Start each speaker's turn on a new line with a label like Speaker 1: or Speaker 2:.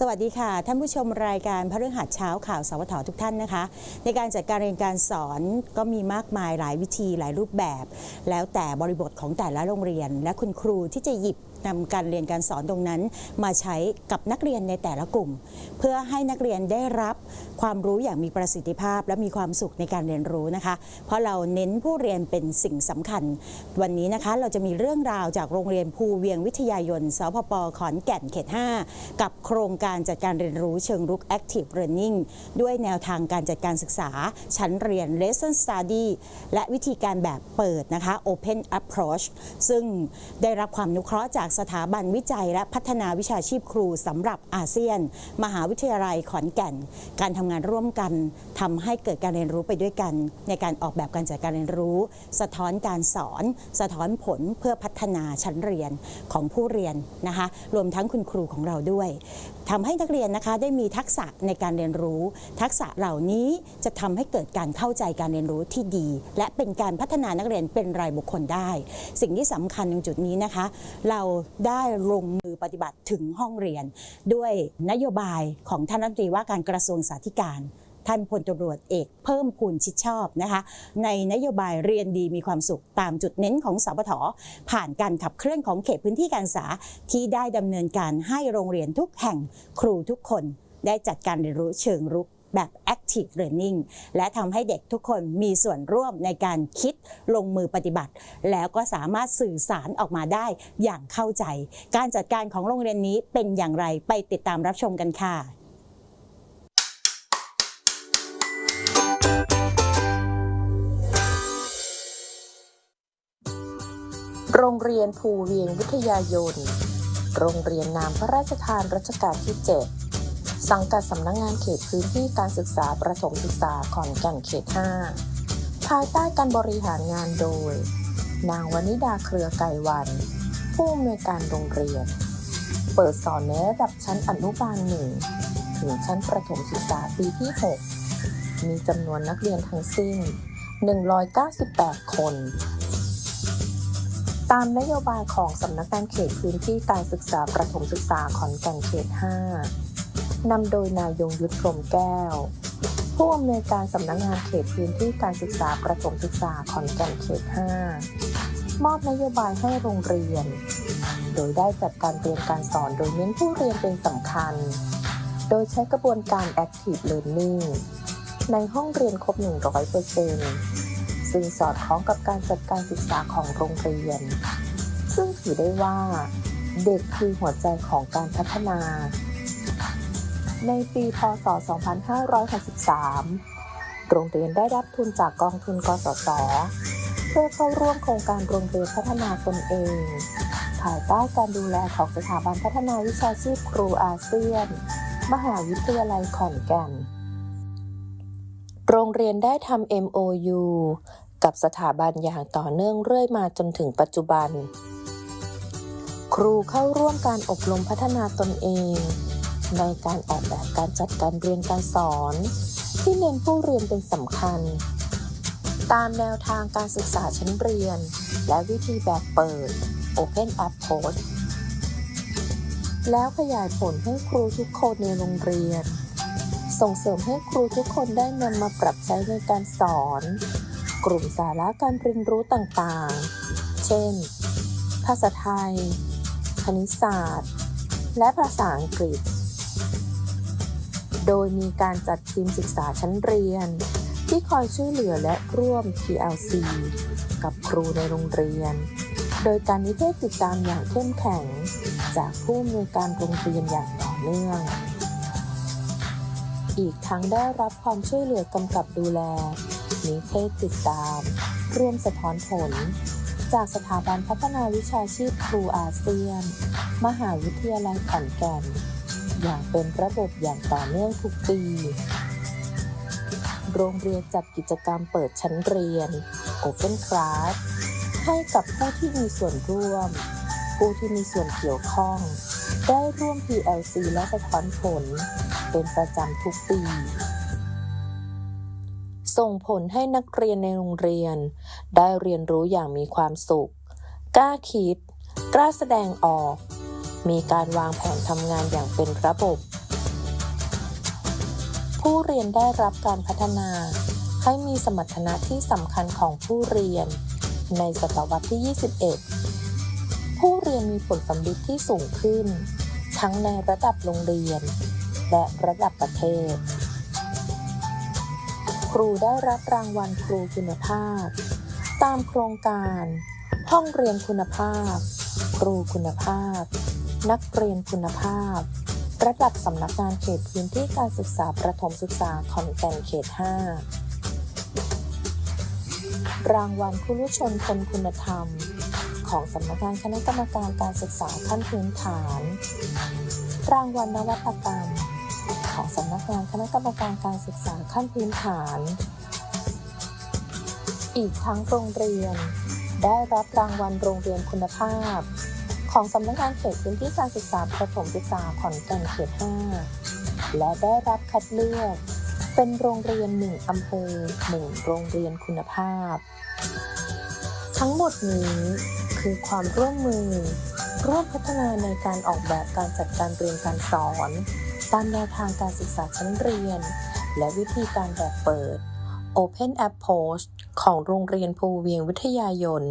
Speaker 1: สวัสดีค่ะ ท่านผู้ชมรายการพฤหัสเช้าข่าวสวททุกท่านนะคะ ในการจัดการเรียนการสอนก็มีมากมายหลายวิธีหลายรูปแบบ แล้วแต่บริบทของแต่ละโรงเรียน และคุณครูที่จะหยิบนำการเรียนการสอนตรงนั้น มาใช้กับนักเรียนในแต่ละกลุ่ม เพื่อให้นักเรียนได้รับความรู้อย่างมีประสิทธิภาพ และมีความสุขในการเรียนรู้นะคะ เพราะเราเน้นผู้เรียนเป็นสิ่งสำคัญ วันนี้นะคะเราจะมีเรื่องราวจากโรงเรียนภูเวียงวิทยายนสพปขอนแก่นเขต 5 กับโครงการจัดการเรียนรู้เชิงรุก Active Learning ด้วยแนวทางการจัดการศึกษา ชั้นเรียน Lesson Study และวิธีการแบบเปิดนะคะ Open Approach ซึ่งได้รับความนุเคราะห์จากสถาบันวิจัยและพัฒนาวิชาชีพครูสำหรับอาเซียน มหาวิทยาลัยขอนแก่น การทำงานร่วมกันทำให้เกิดการเรียนรู้ไปด้วยกัน ในการออกแบบการจัดการเรียนรู้ สะท้อนการสอน สะท้อนผลเพื่อพัฒนาชั้นเรียนของผู้เรียนนะคะรวมทั้งคุณครูของเราด้วยทำให้นักเรียนนะคะได้มีทักษะในการเรียนรู้ ทักษะเหล่านี้จะทำให้เกิดการเข้าใจการเรียนรู้ที่ดี และเป็นการพัฒนานักเรียนเป็นรายบุคคลได้ สิ่งที่สำคัญตรงจุดนี้นะคะ เราได้ลงมือปฏิบัติถึงห้องเรียน ด้วยนโยบายของท่านรัฐมนตรีว่าการกระทรวงสาธการท่านพลตำรวจเอกเพิ่มพูนชิดชอบนะคะ ในนโยบายเรียนดีมีความสุขตามจุดเน้นของสปทผ่านการขับเคลื่อนของเขตพื้นที่การศึกษา ที่ได้ดำเนินการให้โรงเรียนทุกแห่งครูทุกคน ได้จัดการเรียนรู้เชิงรุก แบบ active learning และทำให้เด็กทุกคนมีส่วนร่วมในการคิดลงมือปฏิบัติ แล้วก็สามารถสื่อสารออกมาได้อย่างเข้าใจ การจัดการของโรงเรียนนี้เป็นอย่างไรไปติดตามรับชมกันค่ะ
Speaker 2: โรงเรียนภูเวียงวิทยายน โรงเรียนนามพระราชทานรัชกาลที่ 7 สังกัดสำนักงงานเขตพื้นที่การศึกษาประถมศึกษาขอนแก่นเขต 5 ภายใต้การบริหารงานโดย นางวนิดาเครือไก่วัน ผู้อำนวยการโรงเรียน เปิดสอนในระดับชั้นอนุบาลหนึ่งถึงชั้นประถมศึกษาปีที่ 6 มีจำนวนนักเรียนทั้งสิ้น 198 คน ตามนโยบายของสำนักงานเขตพื้นที่การศึกษาประถมศึกษาขอนแก่นเขต 5 นำโดยนายยงยุทธพรมแก้ว ผู้อำนวยการสำนักงานเขตพื้นที่การศึกษาประถมศึกษาขอนแก่นเขต 5 มอบนโยบายให้โรงเรียน โดยได้จัดการเรียนการสอนโดยเน้นผู้เรียนเป็นสำคัญ โดยใช้กระบวนการ Active Learning ในห้องเรียนครบ 100%ซึ่งสอดคล้องกับการจัดการศึกษาของโรงเรียน ซึ่งถือได้ว่า เด็กคือหัวใจของการพัฒนา ในปี พศ 2563 โรงเรียนได้รับทุนจากกองทุน กสศ เพื่อเข้าร่วมโครงการโรงเรียนพัฒนาตนเอง ภายใต้การดูแลของสถาบันพัฒนาวิชาชีพครูอาเซียน มหาวิทยาลัยขอนแก่น โรงเรียนได้ทำ MOU กับสถาบันอย่างต่อเนื่องเรื่อยมาจนถึงปัจจุบัน ครูเข้าร่วมการอบรมพัฒนาตนเอง ในการออกแบบการจัดการเรียนการสอน ที่เน้นผู้เรียนเป็นสำคัญ ตามแนวทางการศึกษาชั้นเรียน และวิธีแบบเปิด Open Approach แล้วขยายผลให้ครูทุกคนในโรงเรียน ส่งเสริมให้ครูทุกคนได้นำมาปรับใช้ในการสอน กลุ่มสาระการเรียนรู้ต่างๆ เช่น ภาษาไทย คณิตศาสตร์ และภาษาอังกฤษ โดยมีการจัดทีมศึกษาชั้นเรียน ที่คอยช่วยเหลือและร่วม TLC กับครูในโรงเรียน โดยการนิเทศติดตามอย่างเข้มแข็ง จากผู้อำนวยการโรงเรียนอย่างต่อเนื่อง อีกทั้งได้รับความช่วยเหลือกำกับดูแล นิเทศติดตาม ร่วมสะท้อนผล จากสถาบันพัฒนาวิชาชีพครูอาเซียน มหาวิทยาลัยขอนแก่น อย่างเป็นระบบอย่างต่อเนื่องทุกปี โรงเรียนจัดกิจกรรมเปิดชั้นเรียน Open Class ให้กับผู้ที่มีส่วนร่วม ผู้ที่มีส่วนเกี่ยวข้อง ได้ร่วม PLC และสะท้อนผล เป็นประจำทุกปี ส่งผลให้นักเรียนในโรงเรียน ได้เรียนรู้อย่างมีความสุข กล้าคิด กล้าแสดงออก มีการวางแผนทำงานอย่างเป็นระบบ ผู้เรียนได้รับการพัฒนา ให้มีสมรรถนะที่สำคัญของผู้เรียน ในศตวรรษที่ 21 ผู้เรียนมีผลสำลิดที่สูงขึ้น ทั้งในระดับโรงเรียน และระดับประเทศ ครูได้รับรางวัลครูคุณภาพ ตามโครงการ ห้องเรียนคุณภาพ ครูคุณภาพ นักเรียนคุณภาพ ระดับสำนักงานเขตพื้นที่การศึกษาประถมศึกษาขอนแก่นเขต 5 รางวัลคุชนคนคุณธรรม ของสำนักงานคณะกรรมการการศึกษาขั้นพื้นฐาน รางวัลนวัตกรรม ของสำนักงานคณะกรรมการการศึกษาขั้นพื้นฐาน อีกทั้งโรงเรียน ได้รับรางวัลโรงเรียนคุณภาพ ของสำนักงานเขตพื้นที่การศึกษาประถมศึกษาขอนแก่นเขต 5 และได้รับคัดเลือก เป็นโรงเรียนหนึ่งอำเภอหนึ่งโรงเรียนคุณภาพ ทั้งหมดนี้คือความร่วมมือ ร่วมพัฒนาในการออกแบบการจัดการเรียนการสอน ตามแนวทางการศึกษาชั้นเรียน และวิธีการแบบเปิด Open Approach ของโรงเรียนภูเวียงวิทยายน